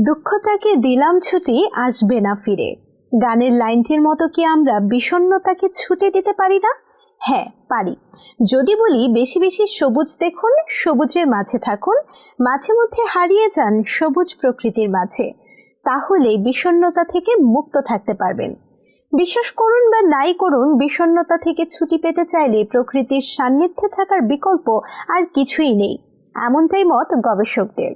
দুঃখটাকে দিলাম ছুটি, আসবে না ফিরে। গানের লাইনটির মতো কি আমরা বিষণ্ণতাকে ছুটে দিতে পারি না? হ্যাঁ পারি। যদি বলি, বেশি বেশি সবুজ দেখুন, সবুজের মাঝে থাকুন, মাঝে মধ্যে হারিয়ে যান সবুজ প্রকৃতির মাঝে, তাহলে বিষণ্ণতা থেকে মুক্ত থাকতে পারবেন। বিশ্বাস করুন বা নাই করুন, বিষণ্ণতা থেকে ছুটি পেতে চাইলে প্রকৃতির সান্নিধ্যে থাকার বিকল্প আর কিছুই নেই। এমনটাই মত গবেষকদের।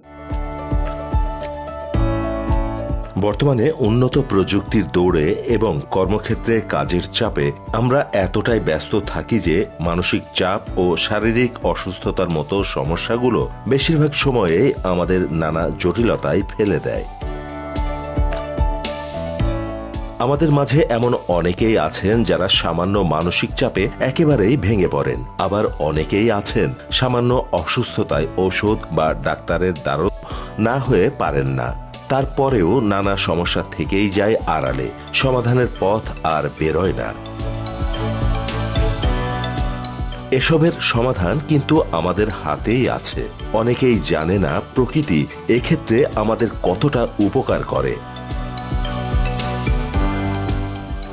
বর্তমানে উন্নত প্রযুক্তির দৌড়ে এবং কর্মক্ষেত্রে কাজের চাপে আমরা এতটাই ব্যস্ত থাকি যে মানসিক চাপ ও শারীরিক অসুস্থতার মতো সমস্যাগুলো বেশিরভাগ সময়ে আমাদের নানা জটিলতায় ফেলে দেয়। আমাদের মাঝে এমন অনেকেই আছেন যারা সামান্য মানসিক চাপে একেবারেই ভেঙে পড়েন। আবার অনেকেই আছেন সামান্য অসুস্থতায় ওষুধ বা ডাক্তারের দ্বারও না হয়ে পারেন না। তারপরেও নানা সমস্যা থেকেই যায় আড়ালে। সমাধানের পথ আর বেরোয় না। এসবের সমাধান কিন্তু আমাদের হাতেই আছে। অনেকেই জানে না প্রকৃতি এক্ষেত্রে আমাদের কতটা উপকার করে।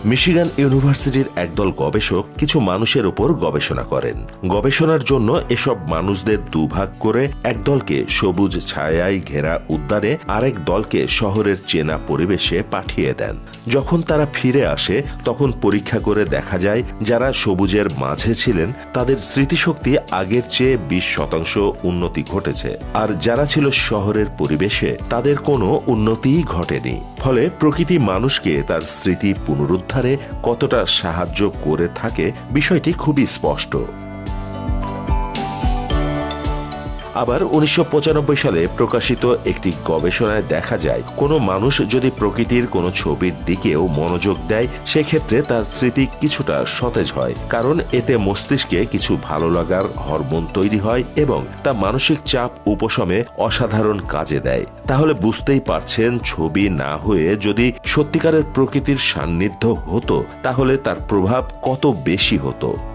মিশিগান ইউনিভার্সিটির একদল গবেষক কিছু মানুষের উপর গবেষণা করেন। গবেষণার জন্য এসব মানুষদের দুভাগ করে এক দলকে সবুজ ছায়ায় ঘেরা উদ্যানে আরেক দলকে শহরের চেনা পরিবেশে পাঠিয়ে দেন। যখন তারা ফিরে আসে, তখন পরীক্ষা করে দেখা যায়, যারা সবুজের মাঝে ছিলেন, তাদের স্মৃতিশক্তি আগের চেয়ে বিশ শতাংশ উন্নতি ঘটেছে। আর যারা ছিল শহরের পরিবেশে, তাদের কোনো উন্নতিই ঘটেনি। ফলে প্রকৃতি মানুষকে তার স্মৃতি পুনরুদ্ধারে কতটা সাহায্য করে থাকে বিষয়টি খুবই স্পষ্ট। আবার উনিশশো পঁচানব্বই সালে প্রকাশিত একটি গবেষণায় দেখা যায়, কোনো মানুষ যদি প্রকৃতির কোনো ছবির দিকেও মনোযোগ দেয়, সেক্ষেত্রে তার স্মৃতি কিছুটা সতেজ হয়। কারণ এতে মস্তিষ্কে কিছু ভালো লাগার হরমোন তৈরি হয় এবং তা মানসিক চাপ উপশমে অসাধারণ কাজে দেয়। তাহলে বুঝতেই পারছেন, ছবি না হয়ে যদি সত্যিকারের প্রকৃতির সান্নিধ্য হতো, তাহলে তার প্রভাব কত বেশি হতো?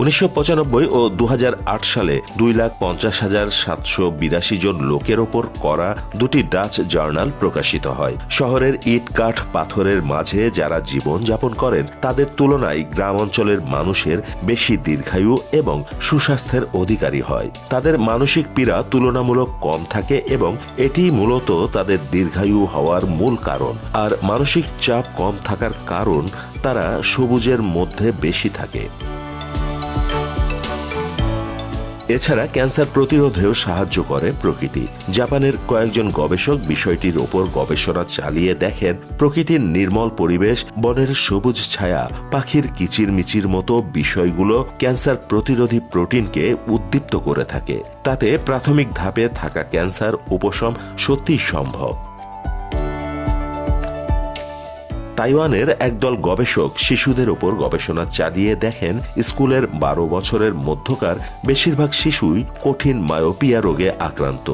উনিশশো পঁচানব্বই ও দু হাজার আট সালে দুই লাখ পঞ্চাশ হাজার সাতশো বিরাশি জন লোকের ওপর করা দুটি ডাচ জার্নাল প্রকাশিত হয়। শহরের ইট, কাঠ, পাথরের মাঝে যারা জীবন যাপন করেন, তাদের তুলনায় গ্রাম অঞ্চলের মানুষের বেশি দীর্ঘায়ু এবং সুস্বাস্থ্যের অধিকারী হয়। তাদের মানসিক পীড়া তুলনামূলক কম থাকে এবং এটি মূলত তাদের দীর্ঘায়ু হওয়ার মূল কারণ। আর মানসিক চাপ কম থাকার কারণ তারা সবুজের মধ্যে বেশি থাকে। এছাড়া ক্যান্সার প্রতিরোধেও সাহায্য করে প্রকৃতি। জাপানের কয়েকজন গবেষক বিষয়টির ওপর গবেষণা চালিয়ে দেখেন, প্রকৃতির নির্মল পরিবেশ, বনের সবুজ ছায়া, পাখির কিচিরমিচির মতো বিষয়গুলো ক্যান্সার প্রতিরোধী প্রোটিনকে উদ্দীপ্ত করে থাকে। তাতে প্রাথমিক ধাপে থাকা ক্যান্সার উপশম সত্যিই সম্ভব। তাইওয়ানের একদল গবেষক শিশুদের ওপর গবেষণা চালিয়ে দেখেন স্কুলের বারো বছরের মধ্যকার বেশিরভাগ শিশুই কঠিন মায়োপিয়া রোগে আক্রান্ত।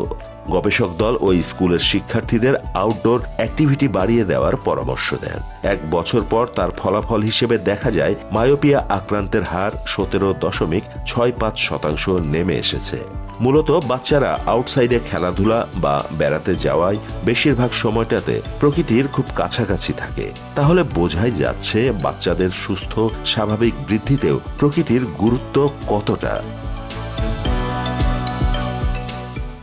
গবেষক দল ওই স্কুলের শিক্ষার্থীদের আউটডোর অ্যাক্টিভিটি বাড়িয়ে দেওয়ার পরামর্শ দেন। এক বছর পর তার ফলাফল হিসেবে দেখা যায়, মায়োপিয়া আক্রান্তের হার সতেরো দশমিক ছয় পাঁচ শতাংশ নেমে এসেছে। মূলত বাচ্চারা আউটসাইডে খেলাধুলা বা বেড়াতে যাওয়ায় বেশিরভাগ সময়টাতে প্রকৃতির খুব কাছাকাছি থাকে। তাহলে বোঝাই যাচ্ছে, বাচ্চাদের সুস্থ, স্বাভাবিক বৃদ্ধিতেও প্রকৃতির গুরুত্ব কতটা।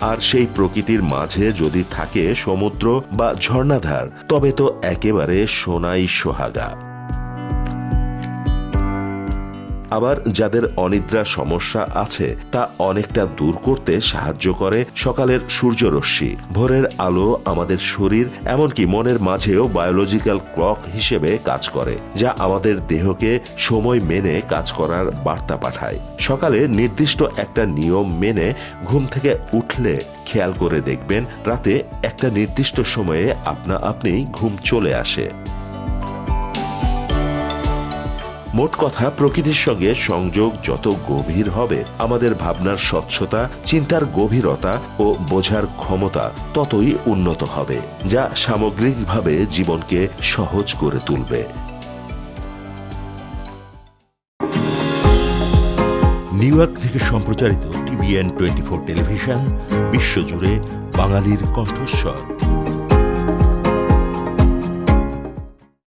আর সেই প্রকৃতির মাঝে যদি থাকে সমুদ্র বা ঝর্ণাধার তবে তো একেবারে সোনাই সোহাগা। আবার যাদের অনিদ্রা সমস্যা আছে, তা অনেকটা দূর করতে সাহায্য করে সকালের সূর্যরশ্মি। ভোরের আলো আমাদের শরীর, এমনকি মনের মাঝেও বায়োলজিক্যাল ক্লক হিসেবে কাজ করে, যা আমাদের দেহকে সময় মেনে কাজ করার বার্তা পাঠায়। সকালে নির্দিষ্ট একটা নিয়ম মেনে ঘুম থেকে উঠলে খেয়াল করে দেখবেন, রাতে একটা নির্দিষ্ট সময়ে আপনা আপনি ঘুম চলে আসে। মোট কথা, প্রকৃতির সঙ্গে সংযোগ যত গভীর হবে, আমাদের ভাবনার স্বচ্ছতা, চিন্তার গভীরতা ও বোঝার ক্ষমতা ততই উন্নত হবে, যা সামগ্রিকভাবে জীবনকে সহজ করে তুলবে। নিউ ইয়র্ক থেকে সম্প্রচারিত টিভিএন টোয়েন্টি ফোর টেলিভিশন, বিশ্বজুড়ে বাঙালির কণ্ঠস্বর।